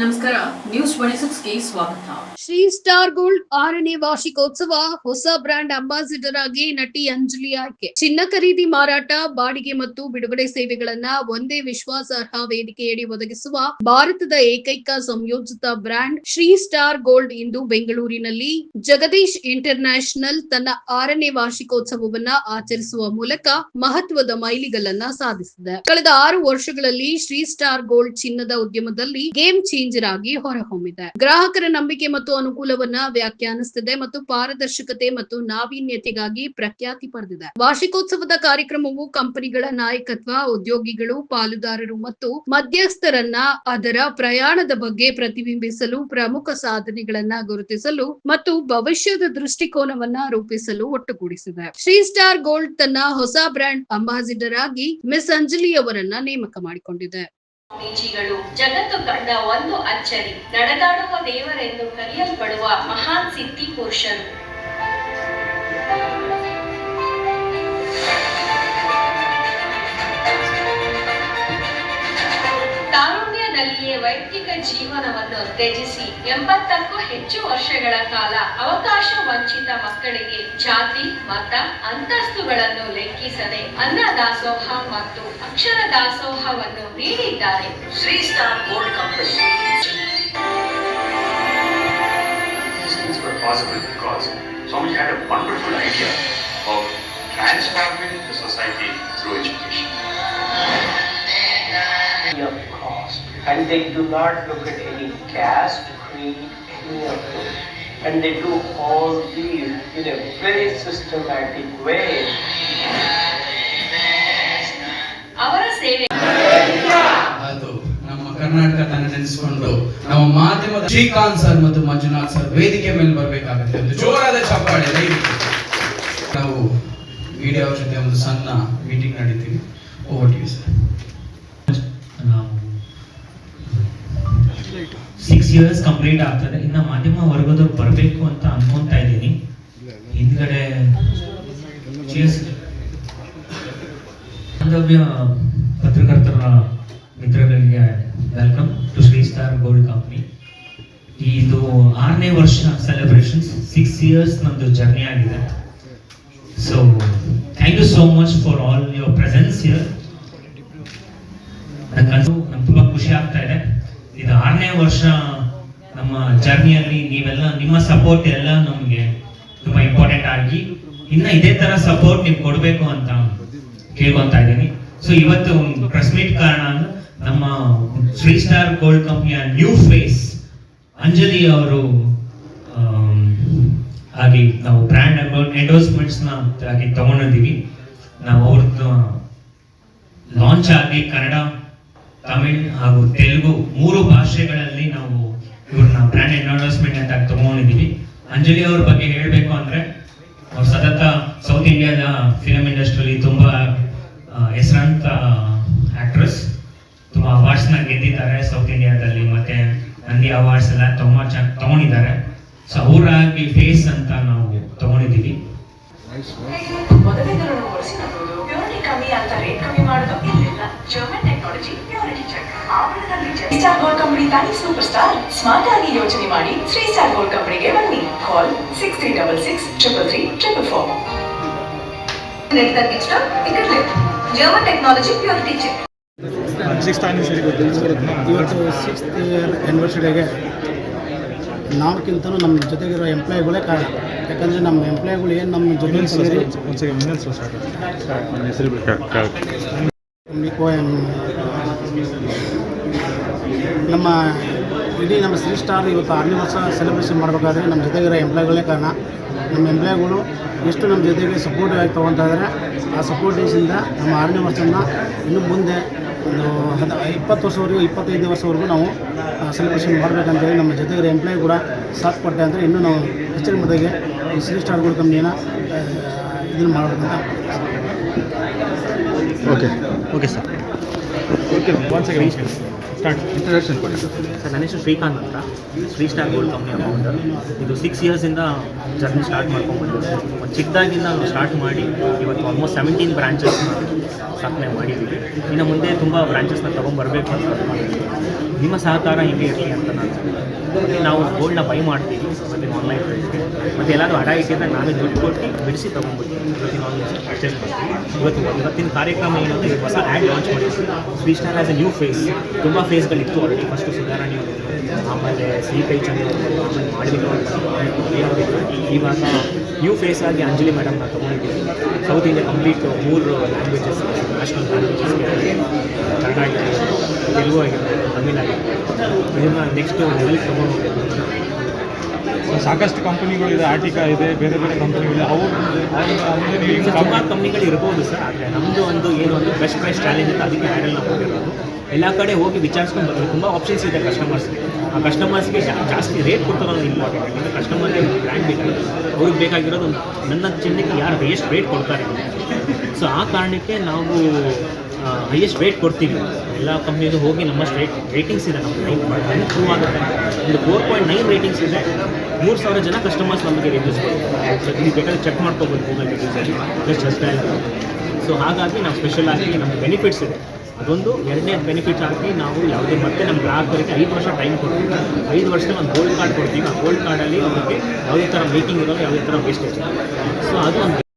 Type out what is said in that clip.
ನಮಸ್ಕಾರ ನ್ಯೂಸ್ ಸ್ವಾಗತ. Shri star gold ಆರನೇ ವಾರ್ಷಿಕೋತ್ಸವ ಹೊಸ ಬ್ರಾಂಡ್ ಅಂಬಾಸಿಡರ್ ಆಗಿ ನಟಿ ಅಂಜಲಿ ಆಯ್ಕೆ. ಚಿನ್ನ ಖರೀದಿ ಮಾರಾಟ, ಬಾಡಿಗೆ ಮತ್ತು ಬಿಡುಗಡೆ ಸೇವೆಗಳನ್ನ ಒಂದೇ ವಿಶ್ವಾಸಾರ್ಹ ವೇದಿಕೆಯಡಿ ಒದಗಿಸುವ ಭಾರತದ ಏಕೈಕ ಸಂಯೋಜಿತ ಬ್ರಾಂಡ್ ಶ್ರೀ ಸ್ಟಾರ್ ಗೋಲ್ಡ್ ಇಂದು ಬೆಂಗಳೂರಿನಲ್ಲಿ. ಜಗದೀಶ್ ಇಂಟರ್ ತನ್ನ ಆರನೇ ವಾರ್ಷಿಕೋತ್ಸವವನ್ನ ಆಚರಿಸುವ ಮೂಲಕ ಮಹತ್ವದ ಮೈಲಿಗಲ್ಲನ್ನ ಸಾಧಿಸಿದೆ. ಕಳೆದ ಆರು ವರ್ಷಗಳಲ್ಲಿ ಶ್ರೀ ಸ್ಟಾರ್ ಗೋಲ್ಡ್ ಚಿನ್ನದ ಉದ್ಯಮದಲ್ಲಿ ಗೇಮ್ ಚೇಂಜರ್ ಆಗಿ ಹೊರಹೊಮ್ಮಿದೆ. ಗ್ರಾಹಕರ ನಂಬಿಕೆ ಮತ್ತು ಅನುಕೂಲವನ್ನ ವ್ಯಾಖ್ಯಾನಿಸುತ್ತದೆ ಮತ್ತು ಪಾರದರ್ಶಕತೆ ಮತ್ತು ನಾವೀನ್ಯತೆಗಾಗಿ ಪ್ರಖ್ಯಾತಿ ಪಡೆದಿದೆ. ವಾರ್ಷಿಕೋತ್ಸವದ ಕಾರ್ಯಕ್ರಮವು ಕಂಪನಿಗಳ ನಾಯಕತ್ವ, ಉದ್ಯೋಗಿಗಳು, ಪಾಲುದಾರರು ಮತ್ತು ಮಧ್ಯಸ್ಥರನ್ನ ಅದರ ಪ್ರಯಾಣದ ಬಗ್ಗೆ ಪ್ರತಿಬಿಂಬಿಸಲು ಪ್ರಮುಖ ಸಾಧನೆಗಳನ್ನ ಗುರುತಿಸಲು ಮತ್ತು ಭವಿಷ್ಯದ ದೃಷ್ಟಿಕೋನವನ್ನ ರೂಪಿಸಲು ಒಟ್ಟುಗೂಡಿಸಿದೆ. ಶ್ರೀ ಸ್ಟಾರ್ ಗೋಲ್ಡ್ ತನ್ನ ಹೊಸ ಬ್ರ್ಯಾಂಡ್ ಅಂಬಾಸಿಡರ್ ಆಗಿ ಮಿಸ್ ಅಂಜಲಿ ಅವರನ್ನ ನೇಮಕ ಮಾಡಿಕೊಂಡಿದೆ. ಸ್ವಾಮೀಜಿಗಳು ಜಗತ್ತು ಕಂಡ ಒಂದು ಅಚ್ಚರಿ ನಡೆದಾಡುವ ದೇವರೆಂದು ಕರೆಯಲ್ಪಡುವ ಮಹಾನ್ ಸಿದ್ಧಿ ಪುರುಷರು. ಸಣ್ಣಪುಟ್ಟಲ್ಲಿಯೇ ವೈಯಕ್ತಿಕ ಜೀವನವನ್ನು ತ್ಯಜಿಸಿ ಎಂಬತ್ತಕ್ಕೂ ಹೆಚ್ಚು ವರ್ಷಗಳ ಕಾಲ ಅವಕಾಶ ವಂಚಿತ ಮಕ್ಕಳಿಗೆ ಜಾತಿ, ಮತ, ಅಂತಸ್ತುಗಳನ್ನು ಲೆಕ್ಕಿಸದೆ ಅನ್ನ ದಾಸೋಹ ಮತ್ತು ಅಕ್ಷರ ದಾಸೋಹವನ್ನು ನೀಡಿದ್ದಾರೆ Shri star gold cup Transforming the society through education. And they do not look at any caste, creed, any of it. And they do all these in a very systematic way. ಅವರ ಸೇವೆ. ಅದು ನಮ್ಮ ಕರ್ನಾಟಕ ನೆನೆಸಿಕೊಂಡು ನಮ್ಮ ಮಾಧ್ಯಮದ Srikanth sir ಮತ್ತು Manjunath sir ವೇದಿಕೆ ಮೇಲೆ ಬರಬೇಕಾಗುತ್ತೆ. ಒಂದು ಜೋರಾದ ಚಪ್ಪಾಳೆ ನಾವು ಮೀಡಿಯಾ ಅವ್ರ ಜೊತೆ ಒಂದು ಸಣ್ಣ ಮೀಟಿಂಗ್ ನಡೀತೀವಿ. ಓವರ್ ಟಿ ಸರ್ ಇಯರ್ಸ್ ಕಂಪ್ಲೀಟ್ ಆಗ್ತದೆ. ಇನ್ನ ಮಾಧ್ಯಮ ವರ್ಗದವ್ರು ಬರಬೇಕು ಅಂತ ಅನ್ಕೊಂತ ಇದ್ದೀನಿ. ಹಿಂದ್ಗಡೆ. ಬಾಂಧವ್ಯ ಪತ್ರಕರ್ತರ ಮಿತ್ರಗಳಿಗೆ welcome to Shri star gold company ಇದು ಆರನೇ ವರ್ಷ ಸೆಲೆಬ್ರೇಷನ್ಸ್ ಸಿಕ್ಸ್ ಇಯರ್ಸ್ ನಮ್ದು ಜರ್ನಿ ಆಗಿದೆ. So thank you so much for all your presence here ಅದು ನಂಗೆ ತುಂಬ ಖುಷಿ ಆಗ್ತಾ ಇದೆ. ಇದು ಆರನೇ ವರ್ಷ ಜರ್ನಿಯಲ್ಲಿ ನೀವೆಲ್ಲ, ನಿಮ್ಮ ಸಪೋರ್ಟ್ ಎಲ್ಲ ನಮಗೆ ತುಂಬಾ ಇಂಪಾರ್ಟೆಂಟ್ ಆಗಿ ಇನ್ನ ಇದೇ ತರ ಸಪೋರ್ಟ್ ನೀವು ಕೊಡಬೇಕು ಅಂತ ಕೇಳ್ಕೊಂತ ಇದ್ದೀನಿ. ಸೊ ಇವತ್ತು ಪ್ರೆಸ್ ಮೀಟ್ ಕಾರಣ ನಮ್ಮ ಶ್ರೀ ಸ್ಟಾರ್ ಗೋಲ್ಡ್ ಕಂಪ್ನಿಯ ನ್ಯೂ ಫೇಸ್ ಅಂಜಲಿ ಅವರು ಆಗಿ ನಾವು ಬ್ರ್ಯಾಂಡ್ ಎಂಡೋಸ್ಮೆಂಟ್ಸ್ನ ತಗೊಂಡಿದ್ದೀವಿ. ನಾವು ಅವ್ರದ್ದು ಲಾಂಚ್ ಆಗಿ ಕನ್ನಡ, ತಮಿಳ್ ಹಾಗೂ ತೆಲುಗು ಮೂರು ಭಾಷೆಗಳಲ್ಲಿ ನಾವು ಇವ್ರನ್ನ ಬ್ರ್ಯಾಂಡ್ ಎಂಡೋರ್ಸ್ಮೆಂಟ್ ಅಂತ ತಗೊಂಡಿದ್ದೀವಿ ಅಂಜಲಿ ಅವ್ರ ಬಗ್ಗೆ ಹೇಳಬೇಕು ಅಂದರೆ ಅವ್ರು ಸತತ ಸೌತ್ ಇಂಡಿಯಾದ ಫಿಲಮ್ ಇಂಡಸ್ಟ್ರಿಯಲ್ಲಿ ತುಂಬ ಹೆಸರಂತ ಆಕ್ಟ್ರೆಸ್ ತುಂಬಾ ಅವಾರ್ಡ್ಸ್ನ ಗೆದ್ದಿದ್ದಾರೆ ಸೌತ್ ಇಂಡಿಯಾದಲ್ಲಿ ಮತ್ತು ನಂದಿ ಅವಾರ್ಡ್ಸ್ ಎಲ್ಲ ತುಂಬ ಚೆನ್ನಾಗಿ ತಗೊಂಡಿದ್ದಾರೆ. ಸೊ ಅವರಾಗಿ ಫೇಸ್ ಅಂತ ನಾವು ತಗೊಂಡಿದ್ದೀವಿ ಪ್ಯೂರಿಟಿ ಕಮ್ಮಿ ಅಂತ ರೇಟ್ ಕಮ್ಮಿ ಮಾಡೋದು. ಜರ್ಮನ್ ಟೆಕ್ನಾಲಜಿ ಪ್ಯೂರಿಟಿ ಚೆಕ್ ಆವರಣದಲ್ಲಿ ಶ್ರೀ ಸ್ಟಾರ್ ಗೋಲ್ಡ್ ಕಂಪನಿ ತಾನೇ ಸೂಪರ್ ಸ್ಟಾರ್ ಸ್ಮಾರ್ಟ್ ಆಗಿ ಯೋಚನೆ ಮಾಡಿ ಶ್ರೀ ಸ್ಟಾರ್ ಗೋಲ್ಡ್ ಕಂಪನಿಗೆ ಬನ್ನಿ. Call six three double six triple three triple four ತಗ್ಗಿಷ್ಟ ticket lift German technology purity check ಇವತ್ತು ಸಿಕ್ಸ್ತ್ ಇಯರ್ ಆ್ಯನಿವರ್ಸರಿಗೆ ನಾವ್ಕಿಂತಲೂ ನಮ್ಮ ಜೊತೆಗಿರೋ ಎಂಪ್ಲಾಯಿಗಳೇ ಕಾರಣ. ಯಾಕಂದರೆ ನಮ್ಮ ಎಂಪ್ಲಾಯಿಗಳು ಏನು ನಮ್ಮ ಜೊತೆ ನಮ್ಮ ಇಡೀ ನಮ್ಮ ಶ್ರೀ ಸ್ಟಾರ್ ಇವತ್ತು ಆರನೇ ವರ್ಷ ಸೆಲೆಬ್ರೇಷನ್ ಮಾಡಬೇಕಾದ್ರೆ ನಮ್ಮ ಜೊತೆಗಿರೋ ಎಂಪ್ಲಾಯ್ಗಳೇ ಕಾರಣ. ನಮ್ಮ ಎಂಪ್ಲಾಯ್ಗಳು ಎಷ್ಟು ನಮ್ಮ ಜೊತೆಗೆ ಸಪೋರ್ಟಿವ್ ಆಗಿ ತೊಗೊತಾ ಇದ್ದಾರೆ ಆ ಸಪೋರ್ಟಿವ್ಸಿಂದ ನಮ್ಮ ಆರನೇ ವರ್ಷನ ಇನ್ನು ಮುಂದೆ ಒಂದು ಹದ ಇಪ್ಪತ್ತು ವರ್ಷವರೆಗೂ, ಇಪ್ಪತ್ತೈದು ವರ್ಷವರೆಗೂ ನಾವು ಸೆಲೆಬ್ರೇಷನ್ ಮಾಡಬೇಕಂತೇಳಿ ನಮ್ಮ ಜೊತೆಗಿರೋ ಎಂಪ್ಲಾಯ್ ಕೂಡ ಸಾಥ್ ಕೊಟ್ಟೆ ಅಂದರೆ ಇನ್ನೂ ನಾವು ಹೆಚ್ಚಿನ ಮಟ್ಟಿಗೆ ಈ ಶ್ರೀ ಸ್ಟಾರ್ ಗೋಲ್ಡ್ ಕಂಪ್ನಿನ ಇದನ್ನು okay sir okay one second start introduction ಕೊಡಿ. ಸರ್ ನನ್ನ ಹೆಸರು ಶ್ರೀಕಾಂತ್ ಅಂತ. Shri star gold company amount ಇದು ಸಿಕ್ಸ್ ಇಯರ್ಸಿಂದ ಜರ್ನಿ ಸ್ಟಾರ್ಟ್ ಮಾಡ್ಕೊಂಬಿಟ್ಟು ಒಂದು ಚಿಕ್ಕದಾಗಿಂದ ನಾವು ಸ್ಟಾರ್ಟ್ ಮಾಡಿ ಇವತ್ತು ಆಲ್ಮೋಸ್ಟ್ ಸೆವೆಂಟೀನ್ ಬ್ರಾಂಚಸ್ನ ಸ್ಥಾಪನೆ ಮಾಡಿದ್ದೀವಿ. ಇನ್ನು ಮುಂದೆ ತುಂಬ ಬ್ರಾಂಚಸ್ನ ತೊಗೊಂಡ್ಬರಬೇಕು ಅಂತ ನಿಮ್ಮ ಸಹಕಾರ ಹೀಗೆ ಇರಲಿ ಅಂತ ನಾನು ನಾವು ಗೋಲ್ಡ್ನ ಬೈ ಮಾಡ್ತೀವಿ ಮತ್ತು ಆನ್ಲೈನ್ ಪ್ರೈಸ್ಗೆ ಮತ್ತು ಎಲ್ಲಾದರೂ ಅಡ ಇಟ್ಟಿದ್ರೆ ನಾವೇ ದುಡ್ಡು ಕೊಟ್ಟು ಬಿಡಿಸಿ ತೊಗೊಂಡ್ಬಿಟ್ಟು ಇವತ್ತಿನ ಆನ್ಲೈನ್ ಪರ್ಚೇಸ್ ಮಾಡ್ತೀವಿ. ಇವತ್ತು ಇವತ್ತಿನ ಕಾರ್ಯಕ್ರಮ ಏನಂದರೆ ಈಗ ಹೊಸ ಆ್ಯಡ್ ಲಾಂಚ್ ಮಾಡಿದ್ವಿ. Three star as a new face ತುಂಬ ಫೇಸ್ಗಳಿತ್ತು ಆಲ್ರೆಡಿ ಫಸ್ಟು ಸುಧಾರಣೆ ಅವರು ಆಮೇಲೆ ಸಿ ಕೈ ಚಂದ್ರ ಅವರು ಆಮೇಲೆ ಮಾಡಿದ್ರು ಇವಾಗ ನ್ಯೂ ಫೇಸ್ ಆಗಿ ಅಂಜಲಿ ಮೇಡಮ್ನ ತೊಗೊಂಡಿದ್ದೀವಿ. ಸೌತ್ ಇಂಡಿಯಾ ಕಂಪ್ಲೀಟ್ ಮೂರು ಲ್ಯಾಂಗ್ವೇಜಸ್ ನ್ಯಾಷನಲ್ ಲ್ಯಾಂಗ್ವೇಜಸ್ಗೆ ಕನ್ನಡ ಆಗಿರ್ಬೋದು ತೆಲುಗು ಆಗಿರ್ಬೋದು ತಮಿಳ್ ಆಗಿರ್ಬೋದು ಇದನ್ನು ನೆಕ್ಸ್ಟ್ ಲೆವೆಲ್ಗೆ ತೊಗೊಂಡು ಸಾಕಷ್ಟು ಕಂಪನಿಗಳು ಇದೆ ಆರ್ಟಿಕಾ ಇದೆ ಬೇರೆ ಬೇರೆ ಕಂಪನಿಗಳಿದೆ ಅವ್ರ ಅಂದರೆ ತುಂಬ ಕಂಪ್ನಿಗಳು ಇರ್ಬೋದು ಸರ್ ಆದರೆ ನಮ್ಮದು ಒಂದು ಏನು ಒಂದು ಬೆಸ್ಟ್ ಪ್ರೈಸ್ ಚಾಲೆಂಜ್ ಅಂತ ಅದಕ್ಕೆ ಹ್ಯಾಂಡಲ್ ನಾವು ಹೋಗಿರೋದು ಎಲ್ಲ ಕಡೆ ಹೋಗಿ ವಿಚಾರಿಸ್ಕೊಂಡು ಬರ್ತೀವಿ ತುಂಬ ಆಪ್ಷನ್ಸ್ ಇದೆ ಕಸ್ಟಮರ್ಸ್ಗೆ ಆ ಕಸ್ಟಮರ್ಸ್ಗೆ ಜಾಸ್ತಿ ರೇಟ್ ಕೊಡ್ತಾರೋ ಇಂಪಾರ್ಟೆಂಟ್ ಯಾಕಂದರೆ ಕಸ್ಟಮರ್ಗೆ ಬ್ರ್ಯಾಂಡ್ ಬೇಕಾಗಿದೆ ಅವ್ರಿಗೆ ಬೇಕಾಗಿರೋದು ನನ್ನ ಚಿನ್ನಕ್ಕೆ ಯಾರು ಎಷ್ಟು ರೇಟ್ ಕೊಡ್ತಾರೆ ಸೊ ಆ ಕಾರಣಕ್ಕೆ ನಾವು ಹೈಯೆಸ್ಟ್ ರೇಟ್ ಕೊಡ್ತೀವಿ. ಎಲ್ಲ ಕಂಪ್ನಿದು ಹೋಗಿ ನಮ್ಮ ರೇಟ್ ರೇಟಿಂಗ್ಸ್ ಇದೆ ನಮ್ಮ ನೈನ್ ಪ್ರೂವ್ ಆಗುತ್ತೆ. ಒಂದು ಫೋರ್ ಪಾಯಿಂಟ್ ನೈನ್ ರೇಟಿಂಗ್ಸ್ ಇದೆ. ಮೂರು ಸಾವಿರ ಜನ ಕಸ್ಟಮರ್ಸ್ ನಮಗೆ ರಿವ್ಯೂಸ್ ಕೊಡ್ತಾರೆ ಇಲ್ಲಿ ಬೇಕಾದ್ರೆ ಚೆಕ್ ಮಾಡ್ಕೋಬೋದು ಗೂಗಲ್ ರಿವ್ಯೂಸಲ್ಲಿ ಜಸ್ಟ್ ಜಸ್ಟ್ ಸೊ ಹಾಗಾಗಿ ನಾವು ಸ್ಪೆಷಲ್ ಆಗಿ ನಮ್ಗೆ ಬೆನಿಫಿಟ್ಸ್ ಇದೆ. ಅದೊಂದು ಎರಡನೇ ಬೆನಿಫಿಟ್ಸ್ ಆಗಿ ನಾವು ಯಾವುದೇ ಮತ್ತೆ ನಮ್ಮ ಗ್ರಾಹಕರಿಗೆ ಐದು ವರ್ಷ ಟೈಮ್ ಕೊಡ್ತೀವಿ. ಐದು ವರ್ಷ ಒಂದು ಗೋಲ್ಡ್ ಕಾರ್ಡ್ ಕೊಡ್ತೀವಿ. ಆ ಗೋಲ್ಡ್ ಕಾರ್ಡಲ್ಲಿ ಅವರಿಗೆ ಯಾವುದೇ ಥರ ಮೇಕಿಂಗ್ ಇರೋಲ್ಲ, ಯಾವುದೇ ಥರ ವೇಸ್ಟೇಜ್ ಸೊ ಅದು ಒಂದು